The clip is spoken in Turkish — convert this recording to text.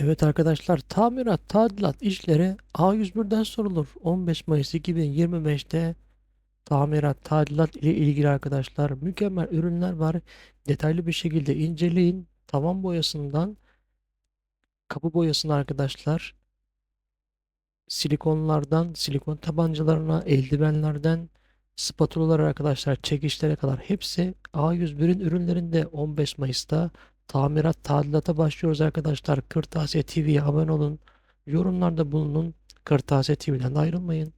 Evet arkadaşlar tamirat tadilat işleri A101'den sorulur. 15 Mayıs 2025'te tamirat tadilat ile ilgili arkadaşlar mükemmel ürünler var. Detaylı bir şekilde inceleyin. Tavan boyasından kapı boyasına arkadaşlar silikonlardan silikon tabancalarına eldivenlerden spatulalar arkadaşlar çekişlere kadar hepsi A101'in ürünlerinde 15 Mayıs'ta tamirat tadilata başlıyoruz arkadaşlar. Kırtasiye TV'ye abone olun. Yorumlarda bulunun. Kırtasiye TV'den de ayrılmayın.